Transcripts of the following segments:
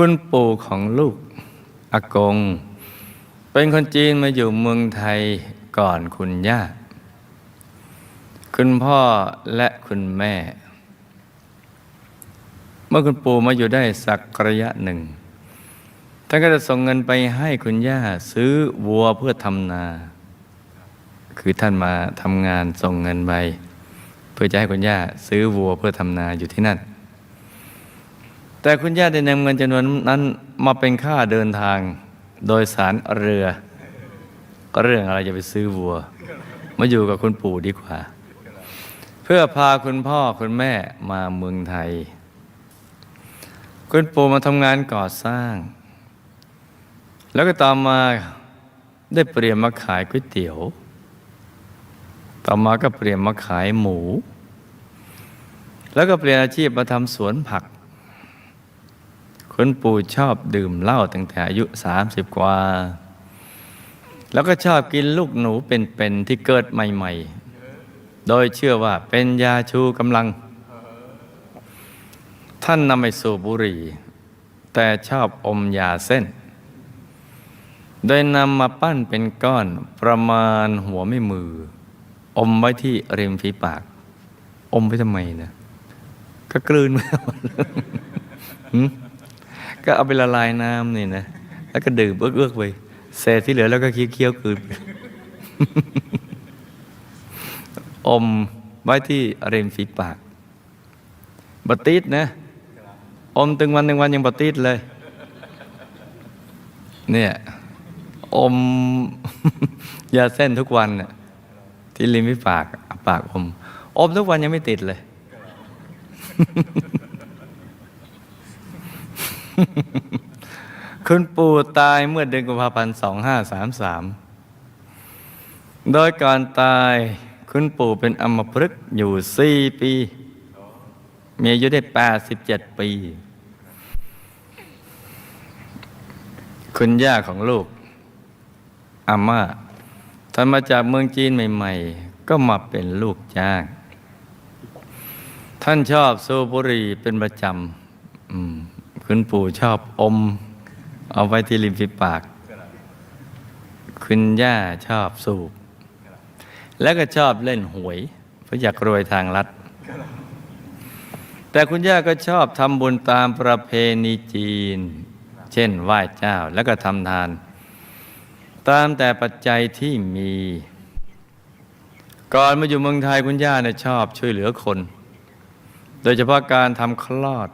คุณปู่ของลูกอากง เป็นคนจีนมาอยู่เมืองไทยก่อนคุณย่า คุณพ่อและคุณแม่ เมื่อคุณปู่มาอยู่ได้สักระยะหนึ่ง ท่านก็จะส่งเงินไปให้คุณย่าซื้อวัวเพื่อทำนา คือท่านมาทำงานส่งเงินไปเพื่อจะให้คุณย่าซื้อวัวเพื่อทำนาอยู่ที่นั่น แต่คุณย่าได้นำเงินจำนวนนั้นมาเป็นค่าเดินทางโดยสารเรือ ก็เรื่องอะไรจะไปซื้อวัว มาอยู่กับคุณปู่ดีกว่า เพื่อพาคุณพ่อคุณแม่มาเมืองไทย คุณปู่มาทำงานก่อสร้าง แล้วก็ต่อมาได้เปลี่ยนมาขายก๋วยเตี๋ยว ต่อมาก็เปลี่ยนมาขายหมู แล้วก็เปลี่ยนอาชีพมาทำสวนผัก คุณปู่ชอบดื่มเหล้าตั้งแต่อายุ 30 กว่า แล้วก็ชอบกินลูกหนูเป็นๆที่เกิดใหม่ ๆ โดยเชื่อว่าเป็นยาชูกำลัง ท่านนำไปสูบบุหรี่ แต่ชอบอมยาเส้น โดยนำมาปั้นเป็นก้อนประมาณหัวไม่มือ อมไว้ที่ริมฝีปาก อมไว้ทำไมนะก็กลืนไปหมดหืม ก็เอาไปละลายน้ำนี่นะ แล้วก็ดื่มเอื้อกๆไปเศษที่เหลือแล้วก็เคี้ยวๆคืนไปอมไว้ที่ริมฝีปากบติดนะ อมตึงวันหนึ่งวันยังบติดเลย เนี่ย อมยาเส้นทุกวันน่ะที่ริมฝีปาก ปากอม อมทุกวันยังไม่ติดเลย คุณปู่ตายเมื่อเดือนกุมภาพันธ์2533โดยก่อนตายคุณปู่เป็นอมพฤกษ์อยู่4ปี มีอายุได้87ปี คุณย่าของลูกอาม่าท่านมาจากเมืองจีนใหม่ ๆ ก็มาเป็นลูกจ้าง ท่านชอบสูบบุหรี่เป็นประจำ คุณปู่ชอบอม เอาไว้ที่ริมฝีปาก คุณย่าชอบสูบ แล้วก็ชอบเล่นหวย เพราะอยากรวยทางลัด แต่คุณย่าก็ชอบทำบุญตามประเพณีจีน เช่นไหว้เจ้าแล้วก็ทำทาน ตามแต่ปัจจัยที่มี ก่อนมาอยู่เมืองไทยคุณย่าเนี่ยชอบช่วยเหลือคน โดยเฉพาะการทำคลอด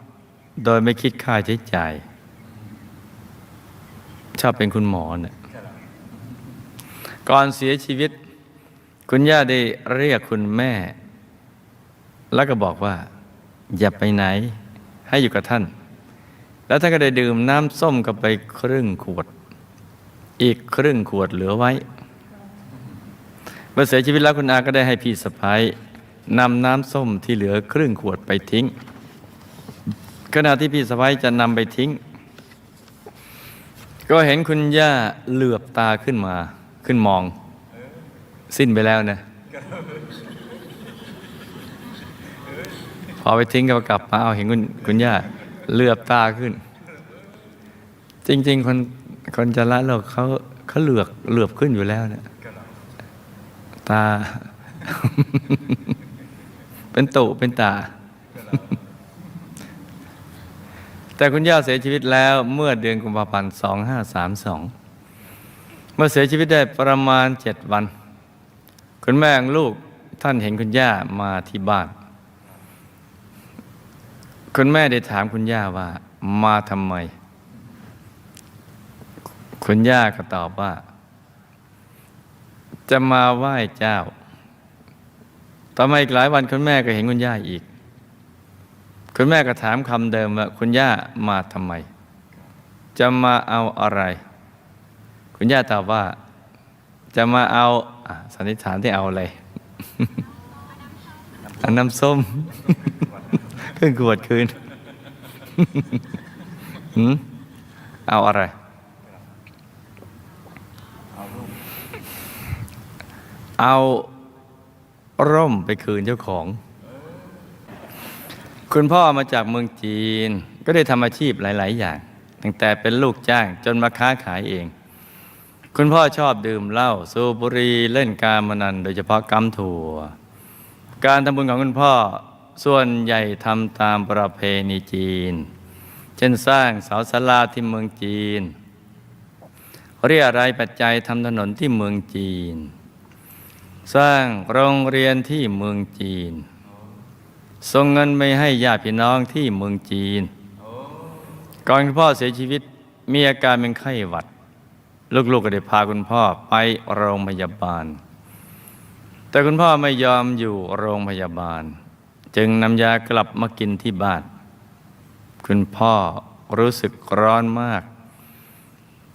โดยไม่คิดค่าใช้จ่ายชอบเป็นคุณหมอเนี่ยก่อนเสียชีวิต คุณย่าได้เรียกคุณแม่ แล้วก็บอกว่า อย่าไปไหน ให้อยู่กับท่าน แล้วท่านก็ได้ดื่มน้ำส้มกับไปครึ่งขวด อีกครึ่งขวดเหลือไว้เมื่อเสียชีวิตแล้วคุณอาก็ได้ให้พี่สะพ้ายนำน้ำส้มที่เหลือครึ่งขวดไปทิ้ง ขณะที่พี่สะพ้ายจะนำไปทิ้ง ก็เห็นคุณย่าเหลือบตาขึ้นมา ขึ้นมอง สิ้นไปแล้วนะพอไปทิ้งก็กลับมาเอาเห็นคุณคุณย่าเหลือบตาขึ้น จริง ๆ คนคนจะละโลกเขาเขาเหลือกเหลือบขึ้นอยู่แล้วเนี่ยตา เป็นตุเป็นตา แต่คุณย่าเสียชีวิตแล้วเมื่อเดือนกุมภาพันธ์ 2532 เมื่อเสียชีวิตได้ประมาณเจ็ดวัน คุณแม่ของลูกท่านเห็นคุณย่ามาที่บ้าน คุณแม่ได้ถามคุณย่าว่ามาทำไม คุณย่าก็ตอบว่า จะมาไหว้เจ้าต่อมาอีกหลายวันคุณแม่ก็เห็นคุณย่าอีก คุณแม่ก็ถามคำเดิมว่าคุณย่ามาทำไม จะมาเอาอะไร คุณย่าตอบว่า จะมาเอาอะสันนิษฐานที่เอาอะไรอาน้ำส้มขึ้นขวดคืนเอาอะไร เอาร่มไปคืนเจ้าของ คุณพ่อมาจากเมืองจีนก็ได้ทำอาชีพหลาย ๆ อย่าง ตั้งแต่เป็นลูกจ้างจนมาค้าขายเอง คุณพ่อชอบดื่มเหล้าสูบบุหรี่เล่นการมนันโดยเฉพาะกำถั่ว การทำบุญของคุณพ่อส่วนใหญ่ทำตามประเพณีจีน เช่นสร้างเสาศาลาที่เมืองจีน เรียรายปัจจัยทำถนนที่เมืองจีน สร้างโรงเรียนที่เมืองจีน ส่งเงินไปให้ญาติพี่น้องที่เมืองจีน ก่อนคุณพ่อเสียชีวิตมีอาการเป็นไข้หวัด ลูกๆก็ได้พาคุณพ่อไปโรงพยาบาล แต่คุณพ่อไม่ยอมอยู่โรงพยาบาล จึงนำยากลับมากินที่บ้าน คุณพ่อรู้สึกร้อนมาก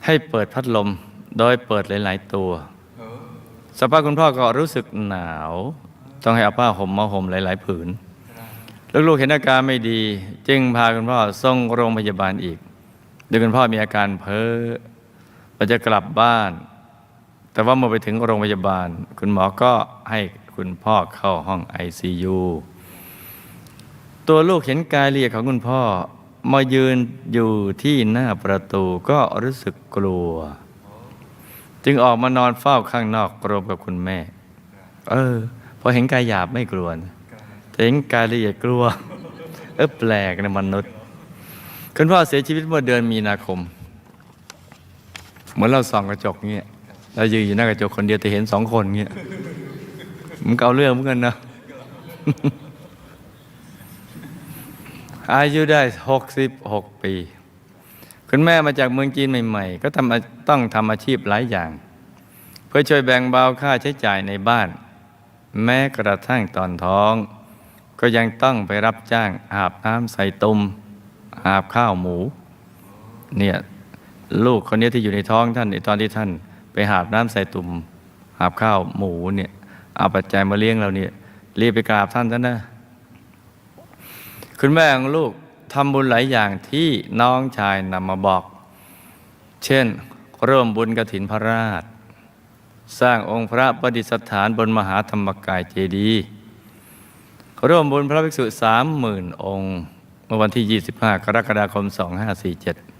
ให้เปิดพัดลมโดยเปิดหลาย ๆ ตัวสภาพคุณพ่อก็รู้สึกหนาว ต้องให้เอาผ้าห่มมาห่มหลาย ๆ ผืน ลูกๆเห็นอาการไม่ดี จึงพาคุณพ่อส่งโรงพยาบาลอีกโดยคุณพ่อมีอาการเพ้อเราจะกลับบ้าน แต่ว่าเมื่อไปถึงโรงพยาบาล คุณหมอก็ให้คุณพ่อเข้าห้อง ICU ตัวลูกเห็นกายเอียของคุณพ่อ มายืนอยู่ที่หน้าประตูก็รู้สึกกลัว จึงออกมานอนเฝ้าข้างนอกรวมกับคุณแม่ เออ พอเห็นกายหยาบไม่กลัวนะ เห็นกายละเอียดกลัว เออแปลกนะมนุษย์ คุณพ่อเสียชีวิตเมื่อเดือนมีนาคม เหมือนเราส่องกระจกเงี้ยเรายืนอยู่หน้ากระจกคนเดียวแต่เห็นสองคนเงี้ยมันเกาเรื่องเหมือนกันนะอายุได้หกสิบหกปี คุณแม่มาจากเมืองจีนใหม่ ๆ ก็ทำต้องทำอาชีพหลายอย่าง เพื่อช่วยแบ่งเบาค่าใช้จ่ายในบ้าน แม้กระทั่งตอนท้อง ก็ยังต้องไปรับจ้างอาบน้ำใส่ตุมอาบข้าวหมู เนี่ยลูกคนนี้ที่อยู่ในท้องท่านในตอนที่ท่าน ไปหาบน้ำใส่ตุ่มหาบข้าวหมูเนี่ยเอาปัจจัยมาเลี้ยงเราเนี่ยรีบไปกราบท่านซะนะคุณแม่ของลูกทำบุญหลายอย่างที่น้องชายนำมาบอก เช่นเริ่มบุญกฐินพระราช สร้างองค์พระประดิษฐานบนมหาธรรมกายเจดีย์ ร่วมบุญพระภิกษุสามหมื่นองค์ เมื่อวันที่ 25 กรกฎาคม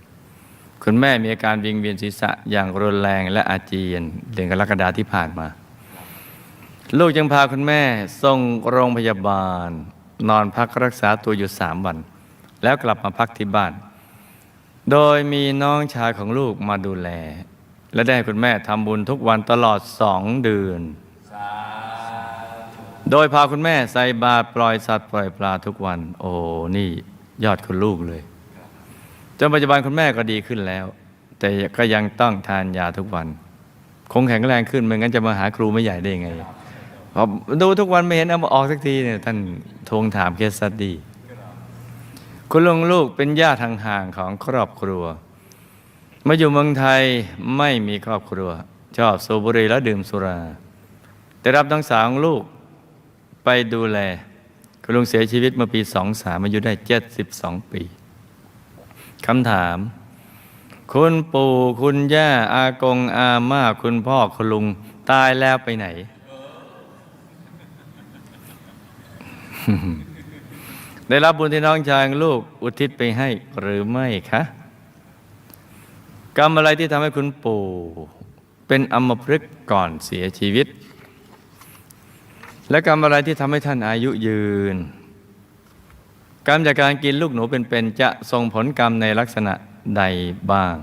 2547 คุณแม่มีอาการวิงเวียนศีรษะอย่างรุนแรงและอาเจียนเดือนกรกฎาที่ผ่านมา ลูกจึงพาคุณแม่ส่งโรงพยาบาล นอนพักรักษาตัวอยู่สามวัน แล้วกลับมาพักที่บ้าน โดยมีน้องชายของลูกมาดูแล และได้ให้คุณแม่ทำบุญทุกวันตลอดสองเดือน โดยพาคุณแม่ใส่บาตรปล่อยสัตว์ปล่อยปลาทุกวัน โอ้นี่ยอดคุณลูกเลยจนปัจจุบันคุณแม่ก็ดีขึ้นแล้ว แต่ก็ยังต้องทานยาทุกวัน คงแข็งแรงขึ้นไม่งั้นจะมาหาครูไม่ใหญ่ได้ยังไงพอดูทุกวันไม่เห็นเอามาออกสักทีเนี่ยท่านทวงถามเคสสตดี คุณลุงลูกเป็นญาติห่างๆของครอบครัว มาอยู่เมืองไทยไม่มีครอบครัว ชอบสูบบุหรี่และดื่มสุรา แต่รับทั้งสาวลูก ไปดูแล คุณลุงเสียชีวิตเมื่อปีสองสามอายุได้เจ็ดสิบสองปีคำถาม คุณปู่คุณย่าอากงอาม่าคุณพ่อคุณลุงตายแล้วไปไหน ได้รับบุญที่น้องชายลูกอุทิศไปให้หรือไม่คะกรรมอะไรที่ทำให้คุณปู่ เป็นอมพฤกษ์ก่อนเสียชีวิต และกรรมอะไรที่ทำให้ท่านอายุยืน กรรมจากการกินลูกหนูเป็นๆจะส่งผลกรรมในลักษณะใดบ้าง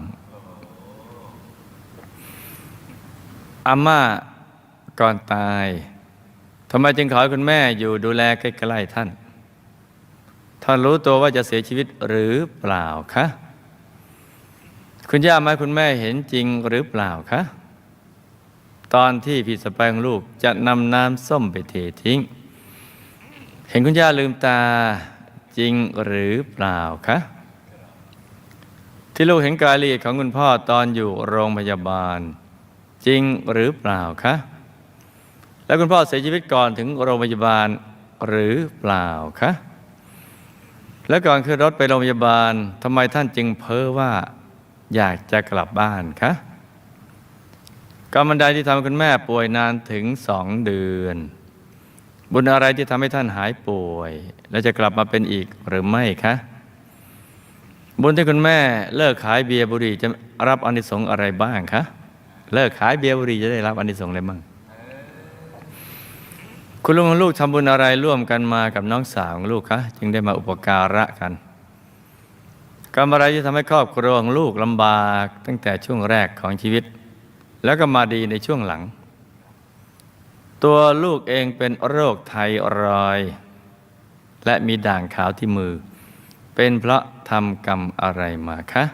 อาม่าก่อนตายทำไมจึงขอให้คุณแม่อยู่ดูแลใกล้ๆท่านท่านรู้ตัวว่าจะเสียชีวิตหรือเปล่าคะคุณย่าไหมคุณแม่เห็นจริงหรือเปล่าคะ ตอนที่พี่สะใภ้ของลูกจะนำน้ำส้มไปเททิ้ง เห็นคุณย่าลืมตาจริงหรือเปล่าคะที่ลูกเห็นกายละเอียดของคุณพ่อตอนอยู่โรงพยาบาล จริงหรือเปล่าคะแล้วคุณพ่อเสียชีวิตก่อนถึงโรงพยาบาลหรือเปล่าคะแล้วก่อนขึ้นรถไปโรงพยาบาลทำไมท่านจึงเพ้อว่าอยากจะกลับบ้านคะ กรรมใดที่ทำให้คุณแม่ป่วยนานถึงสองเดือน บุญอะไรที่ทำให้ท่านหายป่วย และจะกลับมาเป็นอีกหรือไม่คะ บุญที่คุณแม่เลิกขายเบียร์บุหรี่จะรับอนิสงส์อะไรบ้างคะเลิกขายเบียร์บุหรี่จะได้รับอนิสงส์อะไรบ้างคุณลุงของลูกทำบุญอะไรร่วมกันมากับน้องสาวของลูกคะจึงได้มาอุปการะกันกรรมอะไรที่ทำให้ครอบครัวของลูกลำบาก ตั้งแต่ช่วงแรกของชีวิต แล้วก็มาดีในช่วงหลัง ตัวลูกเองเป็นโรคไทรอยและมีด่างขาวที่มือ เป็นเพราะทำกรรมอะไรมาคะ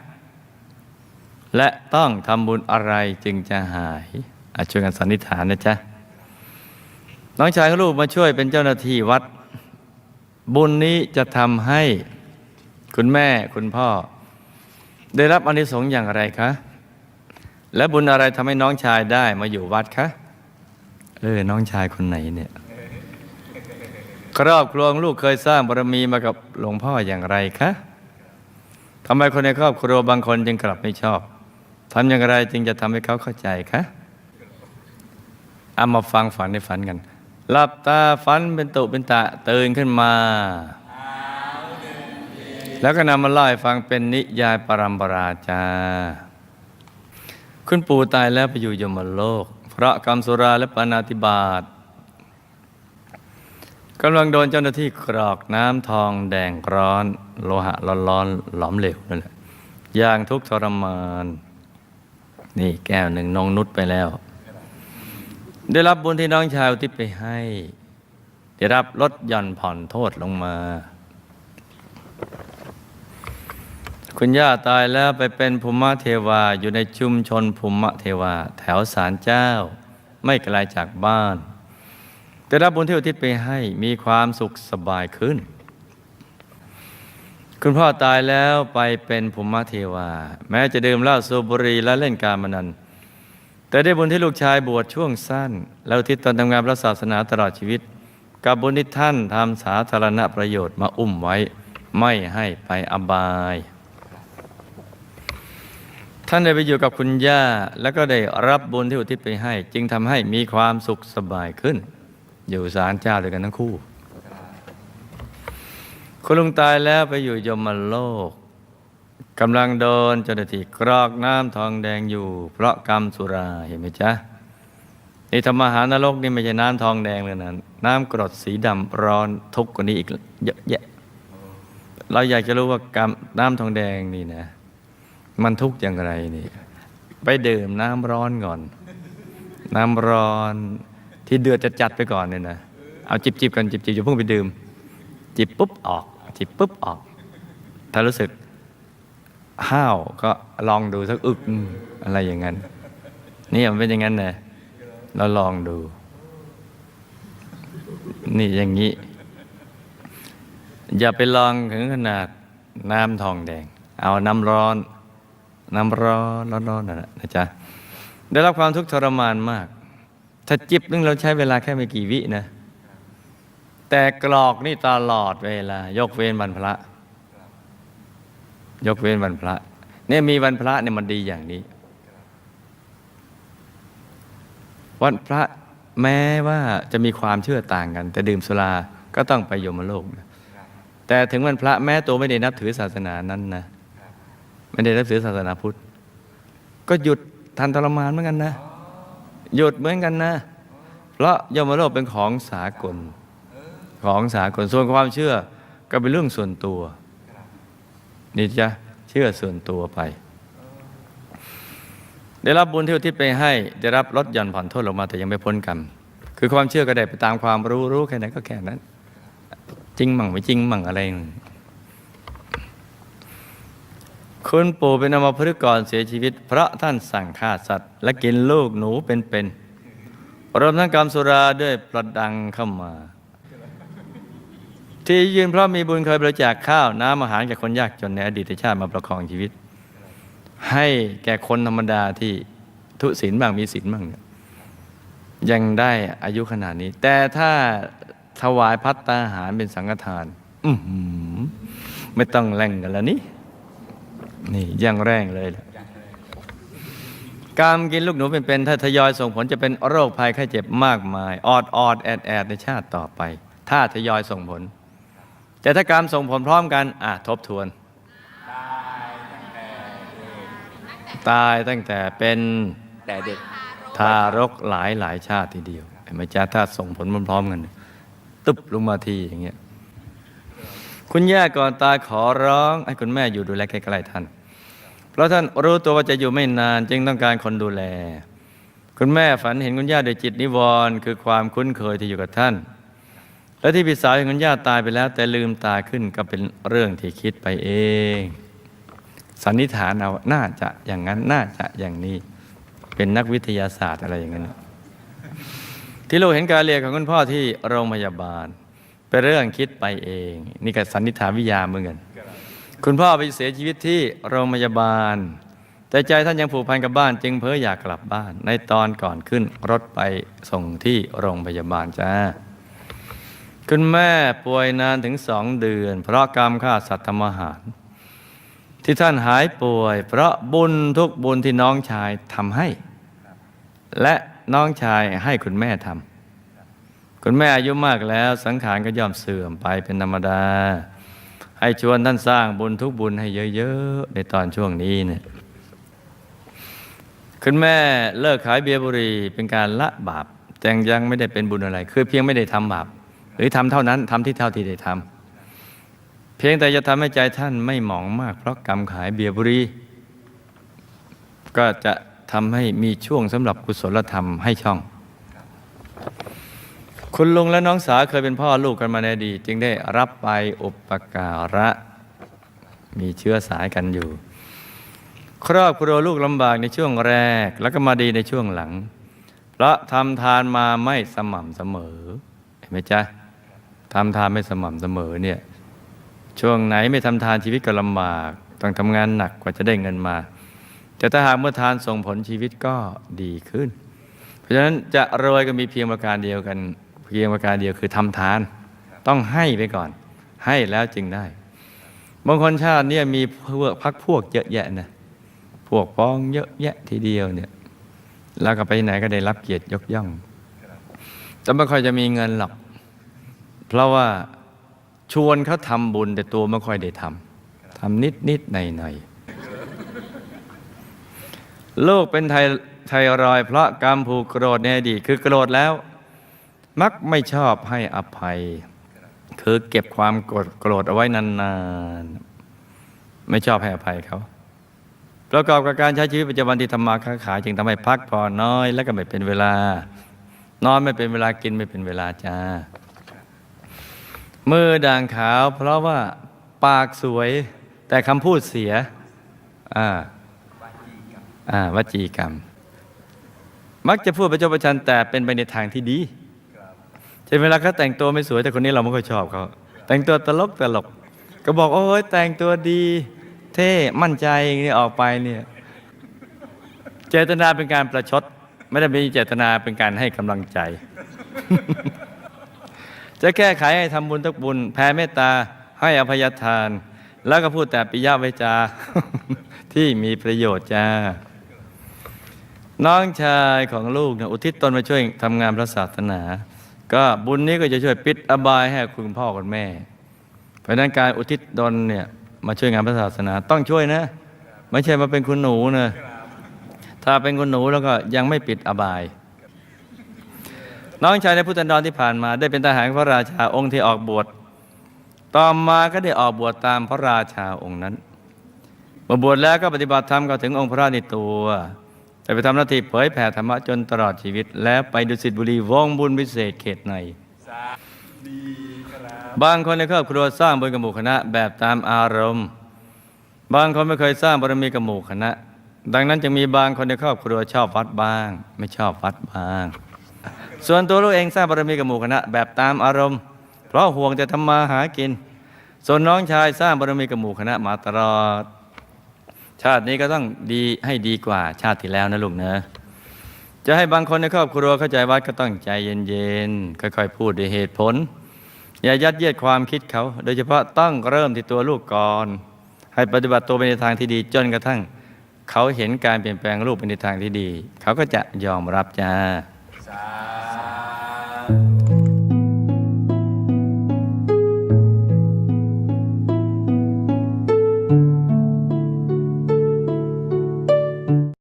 และต้องทำบุญอะไรจึงจะหายอาช่วยกันสันนิษฐานนะจ๊ะน้องชายของลูกมาช่วยเป็นเจ้าหน้าที่วัด บุญนี้จะทำให้คุณแม่คุณพ่อ ได้รับอนิสงส์อย่างไรคะ และบุญอะไรทำให้น้องชายได้มาอยู่วัดคะเออน้องชายคนไหนเนี่ยครอบครัวลูกเคยสร้างบารมีมากับหลวงพ่ออย่างไรคะทำไมคนในครอบครัวบางคนจึงกลับไม่ชอบทำอย่างไรจึงจะทำให้เขาเข้าใจคะเอามาฟังฝันในฝันกันหลับตาฝันเป็นตุเป็นตะตื่นขึ้นมา แล้วก็นำมาเล่าให้ฟังเป็นนิยายปรัมปราจา คุณปู่ตายแล้วไปอยู่ยมโลก เพราะกรรมสุราและปานาติบาตกำลังโดนเจ้าหน้าที่กรอกน้ำทองแดงร้อน โลหะร้อนๆหลอมเหลวนั่นแหละอย่างทุกทรมาน นี่แก้วหนึ่งนองนุชไปแล้ว ได้รับบุญที่น้องชายอุที่ไปให้ ได้รับลดหย่อนผ่อนโทษลงมา คุณย่าตายแล้วไปเป็นภูมิเทวาอยู่ในชุมชนภูมิเทวา แถวศาลเจ้า ไม่ไกลจากบ้านได้รับบุญที่อุทิศไปให้มีความสุขสบายขึ้น คุณพ่อตายแล้วไปเป็นภูมิเทวา แม้จะดื่มเหล้าสูบบุหรี่และเล่นการมนันแต่ได้บุญที่ลูกชายบวชช่วงสั้น แล้วทิศตอนทำงานพระศาสนาตลอดชีวิต กับบุญที่ท่านทำสาธารณประโยชน์มาอุ้มไว้ ไม่ให้ไปอบาย ท่านได้ไปอยู่กับคุณย่า แล้วก็ได้รับบุญที่อุทิศไปให้ จึงทำให้มีความสุขสบายขึ้น อยู่ศาลเจ้าด้วยกันทั้งคู่ คุณลุงตายแล้วไปอยู่ยมโลกกำลังโดนเจ้าหน้าที่กรอกน้ำทองแดงอยู่ เพราะกรรมสุราเห็นไหมจ๊ะนี่ธรรมหานรกนี่ไม่ใช่น้ำทองแดงเลยนะน้ำกรดสีดำร้อนทุกข์กว่านี้อีกเยอะแยะ เราอยากจะรู้ว่ากรรมน้ำทองแดงนี่นะ มันทุกข์อย่างไรนี่ ไปดื่มน้ำร้อนก่อน น้ำร้อนที่เดือดจะจัดไปก่อนเนี่ยนะเอาจิบจิบๆกันจิบจิบอย่าเพิ่งไปดื่ม จิบปุ๊บออก จิบปุ๊บออก ถ้ารู้สึกห้าวก็ลองดูสักอึกอืมอะไรอย่างนั้น นี่มันเป็นอย่างนั้นนะเราลองดู นี่อย่างนี้ อย่าไปลองถึงขนาดน้ำทองแดง เอาน้ำร้อน น้ำร้อนร้อนๆนั่นแหละนะจ๊ะได้รับความทุกข์ทรมานมาก ถ้าจิบนึงเราใช้เวลาแค่ไม่กี่วินะ แต่กรอกนี่ตลอดเวลา ยกเว้นวันพระ ยกเว้นวันพระเนี่ยมีวันพระเนี่ยมันดีอย่างนี้ วันพระแม้ว่าจะมีความเชื่อต่างกัน แต่ดื่มสุราก็ต้องไปยมโลกนะแต่ถึงวันพระแม้ตัวไม่ได้นับถือศาสนานั้นนะ ไม่ได้นับถือศาสนาพุทธ ก็หยุดทันทรมานเหมือนกันนะ หยุดเหมือนกันนะ เพราะยมโลกเป็นของสากล ของสากลส่วนความเชื่อก็เป็นเรื่องส่วนตัว นี่จะเชื่อส่วนตัวไป ได้รับบุญที่อุทิศไปให้ ได้รับลดหย่อนผ่อนโทษลงมาแต่ยังไม่พ้นกรรมคือความเชื่อก็ได้ไปตามความรู้รู้แค่ไหนก็แค่นั้น จริงมั่งไม่จริงมั่งอะไร คุณปู่เป็นอมพฤกษ์ก่อนเสียชีวิต เพราะท่านสั่งฆ่าสัตว์ และกินลูกหนูเป็นๆรวมทั้งกรรมสุราด้วยประดังเข้ามา ที่ยืนเพราะมีบุญเคยบริจาคข้าวน้ำอาหารแก่คนยากจนในอดีตชาติมาประคองชีวิต ให้แก่คนธรรมดาที่ทุศีลบ้างมีศีลบ้างเนี่ยยังได้อายุขนาดนี้ แต่ถ้าถวายพัตตาหารเป็นสังฆทาน อืไม่ต้องแร่งกันแล้วนี่ นี่ยังแรงเลยล่ะการกินลูกหนูเป็นๆถ้าทยอยส่งผลจะเป็นโรคภัยไข้เจ็บมากมาย ออดออดแอดแอดในชาติต่อไป ถ้าทยอยส่งผล แต่ถ้าการส่งผลพร้อมกันอะทบทวนได้ตายตั้งแต่เป็นแต่เด็กทารกหลายหลายชาติทีเดียวเห็นไหมจ๊ะถ้าส่งผลพร้อมๆกัน ตึบลงมาทีอย่างเงี้ย คุณย่าก่อนตายขอร้อง ให้คุณแม่อยู่ดูแลใกล้ๆท่าน เพราะท่านรู้ตัวว่าจะอยู่ไม่นาน จึงต้องการคนดูแล คุณแม่ฝันเห็นคุณย่าโดยจิตนิวรณ์คือความคุ้นเคยที่อยู่กับท่าน และที่พี่สาวเห็นคุณย่าตายไปแล้ว แต่ลืมตาขึ้นก็เป็นเรื่องที่คิดไปเอง สันนิษฐานเอาน่าจะอย่างนั้นน่าจะอย่างนี้ เป็นนักวิทยาศาสตร์อะไรอย่างนั้นที่ลูกเห็นการเรียนของคุณพ่อที่โรงพยาบาล เป็นเรื่องคิดไปเอง นี่ก็สันนิษฐานวิยาเหมือนกันคุณพ่อไปเสียชีวิตที่โรงพยาบาล แต่ใจท่านยังผูกพันกับบ้าน จึงเพ้ออยากกลับบ้าน ในตอนก่อนขึ้นรถไปส่งที่โรงพยาบาลจ้าคุณแม่ป่วยนานถึงสองเดือน เพราะกรรมฆ่าสัตว์ทำอาหาร ที่ท่านหายป่วย เพราะบุญทุกบุญที่น้องชายทำให้ และน้องชายให้คุณแม่ทำ คุณแม่อายุมากแล้วสังขารก็ย่อมเสื่อมไปเป็นธรรมดา ให้ชวนท่านสร้างบุญทุกบุญให้เยอะๆ ในตอนช่วงนี้เนี่ยคุณแม่เลิกขายเบียร์บุหรี่เป็นการละบาปแต่ยังไม่ได้เป็นบุญอะไร คือเพียงไม่ได้ทำบาปหรือทำเท่านั้นทำที่เท่าที่ได้ทำเพียงแต่จะทำให้ใจท่านไม่หมองมาก เพราะกรรมขายเบียร์บุหรี่ก็จะทำให้มีช่วงสำหรับกุศลธรรมให้ช่อง คุณลุงและน้องสาวเคยเป็นพ่อลูกกันมาในอดีตจึงได้รับไปอุปการะ มีเชื้อสายกันอยู่ ครอบครัวลูกลำบากในช่วงแรก แล้วก็มาดีในช่วงหลัง เพราะทำทานมาไม่สม่ำเสมอ เห็นไหมจ๊ะทำทานไม่สม่ำเสมอเนี่ยช่วงไหนไม่ทำทานชีวิตก็ลำบาก ต้องทำงานหนักกว่าจะได้เงินมา แต่ถ้าหากเมื่อทานส่งผลชีวิตก็ดีขึ้น เพราะฉะนั้นจะรวยก็มีเพียงประการเดียวกัน เพียงประการเดียวคือทำทาน ต้องให้ไปก่อน ให้แล้วจึงได้ บางคนชาติเนี่ยมีพวกพักพวกเยอะแยะนะพวกพ้องเยอะแยะทีเดียวเนี่ยแล้วก็ไปไหนก็ได้รับเกียรติยกย่องแต่ไม่ค่อยจะมีเงินหรอกเพราะว่าชวนเขาทำบุญแต่ตัวไม่ค่อยได้ทำทำนิดนิดๆหน่อยหน่อยๆลูกเป็นไทไทรอยเพราะกรรมผูกโกรธในอดีตคือโกรธแล้ว มักไม่ชอบให้อภัย คือเก็บความโกรธโกรธเอาไว้นานๆ ไม่ชอบให้อภัยเขาประกอบกับการใช้ชีวิตประจำวันที่ทำมาค้าขายจึงทำให้พักผ่อนน้อย และก็ไม่เป็นเวลานอนไม่เป็นเวลากินไม่เป็นเวลาจ้ามือด่างขาว เพราะว่าปากสวย แต่คำพูดเสียอ่าอ่าวจีกรรม มักจะพูดประจบประชันแต่เป็นไปในทางที่ดี ช่นเวลาเขาแต่งตัวไม่สวยแต่คนนี้เราไม่ค่อยชอบเขาแต่งตัวตลกตลก ก็บอกโอ้ยแต่งตัวดี เท่มั่นใจนี่ออกไปเนี่ยเจตนาเป็นการประชด ไม่ได้มีเจตนาเป็นการให้กำลังใจ จะแก้ไขให้ทำบุญทุกบุญ แผ่เมตตาให้อภัยทาน แล้วก็พูดแต่ปิยะไวจา ที่มีประโยชน์จ้าน้องชายของลูกเนี่ยอุทิศตนมาช่วยทำงานพระศาสนา ก็บุญนี้ก็จะช่วยปิดอบายให้คุณพ่อคุณแม่ เพราะนั้นการอุทิศตนเนี่ยมาช่วยงานพระศาสนาต้องช่วยนะ ไม่ใช่มาเป็นคุณหนูนะถ้าเป็นคุณหนูแล้วก็ยังไม่ปิดอบาย น้องชายในพุทธันดรที่ผ่านมา ได้เป็นทหารพระราชาองค์ที่ออกบวชต่อมาก็ได้ออกบวชตามพระราชาองค์นั้นมื่อบวชแล้วก็ปฏิบัติธรรมก็ถึงองค์พระในตัว แต่ไปทำหน้าที่เผยแผ่ธรรมะจนตลอดชีวิต แล้วไปดุสิตบุรีวงบุญวิเศษเขตในบางคนในครอบครัวสร้างบุญกับหมู่คณะแบบตามอารมณ์ บางคนไม่เคยสร้างบารมีกับหมู่คณะ ดังนั้นจึงมีบางคนในครอบครัวชอบวัดบ้าง ไม่ชอบวัดบ้าง ส่วนตัวลูกเองสร้างบารมีกับหมู่คณะแบบตามอารมณ์ เพราะห่วงจะทำมาหากิน ส่วนน้องชายสร้างบารมีกับหมู่คณะมาตลอด ชาตินี้ก็ต้องดีให้ดีกว่าชาติที่แล้วนะลูกนะ จะให้บางคนในครอบครัวเข้าใจวัดก็ต้องใจเย็นๆค่อยๆพูดด้วยเหตุผล อย่ายัดเยียดความคิดเขา โดยเฉพาะต้องเริ่มที่ตัวลูกก่อน ให้ปฏิบัติตัวไปในทางที่ดีจนกระทั่ง เขาเห็นการเปลี่ยนแปลงลูกไปในทางที่ดี เขาก็จะยอมรับจ้าา